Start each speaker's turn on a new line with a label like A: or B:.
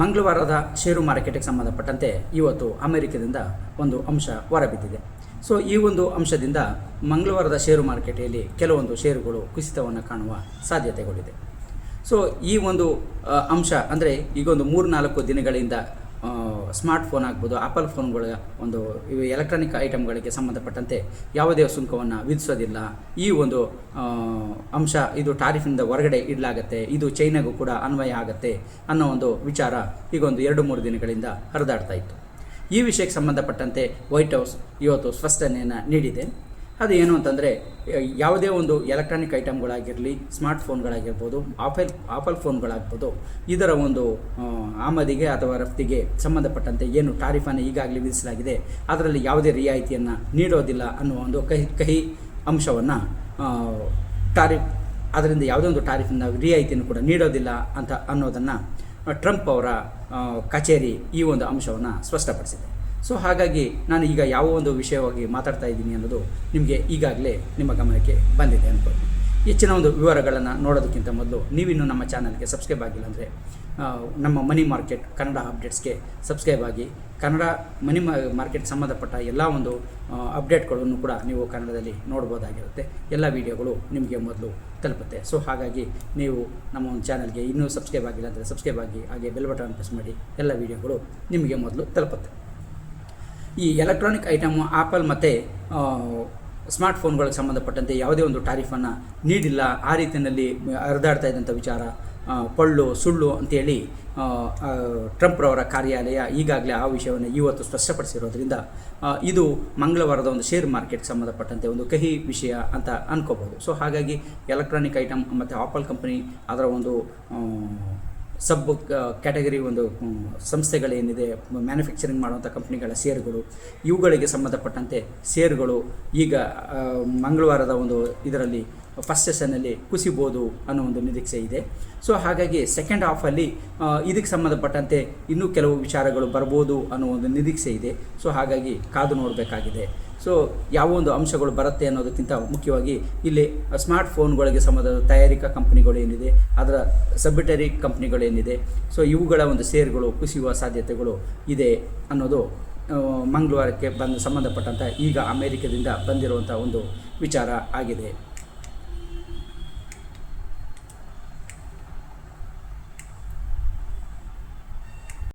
A: ಮಂಗಳವಾರದ ಷೇರು ಮಾರುಕಟ್ಟೆಗೆ ಸಂಬಂಧಪಟ್ಟಂತೆ ಇವತ್ತು ಅಮೆರಿಕದಿಂದ ಒಂದು ಅಂಶ ಹೊರಬಿದ್ದಿದೆ. ಸೊ ಈ ಒಂದು ಅಂಶದಿಂದ ಮಂಗಳವಾರದ ಷೇರು ಮಾರುಕಟ್ಟೆಯಲ್ಲಿ ಕೆಲವೊಂದು ಷೇರುಗಳು ಕುಸಿತವನ್ನು ಕಾಣುವ ಸಾಧ್ಯತೆಗಳಿದೆ. ಸೊ ಈ ಒಂದು ಅಂಶ ಅಂದರೆ ಈಗ ಒಂದು ಮೂರು ನಾಲ್ಕು ದಿನಗಳಿಂದ ಸ್ಮಾರ್ಟ್ ಫೋನ್ ಆಗ್ಬೋದು ಆಪಲ್ ಫೋನ್ಗಳ ಒಂದು ಇವು ಎಲೆಕ್ಟ್ರಾನಿಕ್ ಐಟಮ್ಗಳಿಗೆ ಸಂಬಂಧಪಟ್ಟಂತೆ ಯಾವುದೇ ಸುಂಕವನ್ನು ವಿಧಿಸೋದಿಲ್ಲ. ಈ ಒಂದು ಅಂಶ ಇದು ಟಾರಿಫಿಂದ ಹೊರಗಡೆ ಇಡಲಾಗತ್ತೆ. ಇದು ಚೈನಾಗೂ ಕೂಡ ಅನ್ವಯ ಆಗತ್ತೆ ಅನ್ನೋ ಒಂದು ವಿಚಾರ ಈಗ ಒಂದು ಎರಡು ಮೂರು ದಿನಗಳಿಂದ ಹರಿದಾಡ್ತಾ ಇತ್ತು. ಈ ವಿಷಯಕ್ಕೆ ಸಂಬಂಧಪಟ್ಟಂತೆ ವೈಟ್ ಹೌಸ್ ಇವತ್ತು ಸ್ಪಷ್ಟನೆಯನ್ನು ನೀಡಿದೆ. ಅದು ಏನು ಅಂತಂದರೆ ಯಾವುದೇ ಒಂದು ಎಲೆಕ್ಟ್ರಾನಿಕ್ ಐಟಮ್ಗಳಾಗಿರಲಿ ಸ್ಮಾರ್ಟ್ ಫೋನ್ಗಳಾಗಿರ್ಬೋದು ಆಪಲ್ ಆಪಲ್ ಫೋನ್ಗಳಾಗ್ಬೋದು, ಇದರ ಒಂದು ಆಮದಿಗೆ ಅಥವಾ ರಫ್ತಿಗೆ ಸಂಬಂಧಪಟ್ಟಂತೆ ಏನು ಟಾರಿಫನ್ನು ಈಗಾಗಲೇ ವಿಧಿಸಲಾಗಿದೆ, ಅದರಲ್ಲಿ ಯಾವುದೇ ರಿಯಾಯಿತಿಯನ್ನು ನೀಡೋದಿಲ್ಲ ಅನ್ನುವ ಒಂದು ಕಹಿ ಕಹಿ ಅಂಶವನ್ನು ಟಾರಿಫ್, ಅದರಿಂದ ಯಾವುದೇ ಒಂದು ಟಾರಿಫಿನ ರಿಯಾಯಿತಿಯನ್ನು ಕೂಡ ನೀಡೋದಿಲ್ಲ ಅಂತ ಅನ್ನೋದನ್ನು ಟ್ರಂಪ್ ಅವರ ಕಚೇರಿ ಈ ಒಂದು ಅಂಶವನ್ನು ಸ್ಪಷ್ಟಪಡಿಸಿದೆ. ಸೊ ಹಾಗಾಗಿ ನಾನು ಈಗ ಯಾವ ಒಂದು ವಿಷಯವಾಗಿ ಮಾತಾಡ್ತಾ ಇದ್ದೀನಿ ಅನ್ನೋದು ನಿಮಗೆ ಈಗಾಗಲೇ ನಿಮ್ಮ ಗಮನಕ್ಕೆ ಬಂದಿದೆ ಅನ್ಬೋದು ಹೆಚ್ಚಿನ ಒಂದು ವಿವರಗಳನ್ನು ನೋಡೋದಕ್ಕಿಂತ ಮೊದಲು ನೀವಿನ್ನೂ ನಮ್ಮ ಚಾನಲ್ಗೆ ಸಬ್ಸ್ಕ್ರೈಬ್ ಆಗಿಲ್ಲ ಅಂದರೆ ನಮ್ಮ ಮನಿ ಮಾರ್ಕೆಟ್ ಕನ್ನಡ ಅಪ್ಡೇಟ್ಸ್ಗೆ ಸಬ್ಸ್ಕ್ರೈಬ್ ಆಗಿ, ಕನ್ನಡ ಮನಿ ಮಾರ್ಕೆಟ್ ಸಂಬಂಧಪಟ್ಟ ಎಲ್ಲ ಒಂದು ಅಪ್ಡೇಟ್ಗಳನ್ನು ಕೂಡ ನೀವು ಕನ್ನಡದಲ್ಲಿ ನೋಡ್ಬೋದಾಗಿರುತ್ತೆ. ಎಲ್ಲ ವಿಡಿಯೋಗಳು ನಿಮಗೆ ಮೊದಲು ತಲುಪುತ್ತೆ. ಸೊ ಹಾಗಾಗಿ ನೀವು ನಮ್ಮ ಒಂದು ಚಾನಲ್ಗೆ ಇನ್ನೂ ಸಬ್ಸ್ಕ್ರೈಬ್ ಆಗಿಲ್ಲ ಅಂದರೆ ಸಬ್ಸ್ಕ್ರೈಬ್ ಆಗಿ, ಹಾಗೆ ಬೆಲ್ ಬಟನ್ ಪ್ರೆಸ್ ಮಾಡಿ, ಎಲ್ಲ ವಿಡಿಯೋಗಳು ನಿಮಗೆ ಮೊದಲು ತಲುಪುತ್ತೆ. ಈ ಎಲೆಕ್ಟ್ರಾನಿಕ್ ಐಟಮ್ ಆಪಲ್ ಮತ್ತು ಸ್ಮಾರ್ಟ್ ಫೋನ್ಗಳಿಗೆ ಸಂಬಂಧಪಟ್ಟಂತೆ ಯಾವುದೇ ಒಂದು ಟಾರಿಫನ್ನು ನೀಡಿಲ್ಲ. ಆ ರೀತಿಯಲ್ಲಿ ಹರಿದಾಡ್ತಾ ಇದ್ದಂಥ ವಿಚಾರ ಪಳ್ಳು, ಸುಳ್ಳು ಅಂತೇಳಿ ಟ್ರಂಪ್ರವರ ಕಾರ್ಯಾಲಯ ಈಗಾಗಲೇ ಆ ವಿಷಯವನ್ನು ಇವತ್ತು ಸ್ಪಷ್ಟಪಡಿಸಿರೋದ್ರಿಂದ ಇದು ಮಂಗಳವಾರದ ಒಂದು ಶೇರ್ ಮಾರ್ಕೆಟ್ಗೆ ಸಂಬಂಧಪಟ್ಟಂತೆ ಒಂದು ಕಹಿ ವಿಷಯ ಅಂತ ಅನ್ಕೋಬೋದು ಸೊ, ಹಾಗಾಗಿ ಎಲೆಕ್ಟ್ರಾನಿಕ್ ಐಟಮ್ ಮತ್ತು ಆಪಲ್ ಕಂಪನಿ ಅದರ ಒಂದು ಸಬ್ ಕ್ಯಾಟಗರಿ ಒಂದು ಸಂಸ್ಥೆಗಳೇನಿದೆ, ಮ್ಯಾನುಫ್ಯಾಕ್ಚರಿಂಗ್ ಮಾಡುವಂಥ ಕಂಪ್ನಿಗಳ ಷೇರುಗಳು ಇವುಗಳಿಗೆ ಸಂಬಂಧಪಟ್ಟಂತೆ ಷೇರುಗಳು ಈಗ ಮಂಗಳವಾರದ ಒಂದು ಇದರಲ್ಲಿ ಫಸ್ಟ್ ಸೆಷನಲ್ಲಿ ಕುಸಿಬೋದು ಅನ್ನೋ ಒಂದು ನಿರೀಕ್ಷೆ ಇದೆ. ಸೊ ಹಾಗಾಗಿ ಸೆಕೆಂಡ್ ಹಾಫಲ್ಲಿ ಇದಕ್ಕೆ ಸಂಬಂಧಪಟ್ಟಂತೆ ಇನ್ನೂ ಕೆಲವು ವಿಚಾರಗಳು ಬರ್ಬೋದು ಅನ್ನೋ ಒಂದು ನಿರೀಕ್ಷೆ ಇದೆ. ಸೊ ಹಾಗಾಗಿ ಕಾದು ನೋಡಬೇಕಾಗಿದೆ. ಸೊ ಯಾವ ಒಂದು ಅಂಶಗಳು ಬರುತ್ತೆ ಅನ್ನೋದಕ್ಕಿಂತ ಮುಖ್ಯವಾಗಿ ಇಲ್ಲಿ ಸ್ಮಾರ್ಟ್ ಫೋನ್ಗಳಿಗೆ ಸಂಬಂಧ ತಯಾರಿಕಾ ಕಂಪ್ನಿಗಳು ಏನಿದೆ, ಅದರ ಸಬ್ಬಿಟರಿ ಕಂಪ್ನಿಗಳೇನಿದೆ ಸೊ ಇವುಗಳ ಒಂದು ಸೇರ್ಗಳು ಕುಸಿಯುವ ಸಾಧ್ಯತೆಗಳು ಇದೆ ಅನ್ನೋದು ಮಂಗಳವಾರಕ್ಕೆ ಬಂದು ಸಂಬಂಧಪಟ್ಟಂಥ ಈಗ ಅಮೇರಿಕದಿಂದ ಬಂದಿರುವಂಥ ಒಂದು ವಿಚಾರ ಆಗಿದೆ.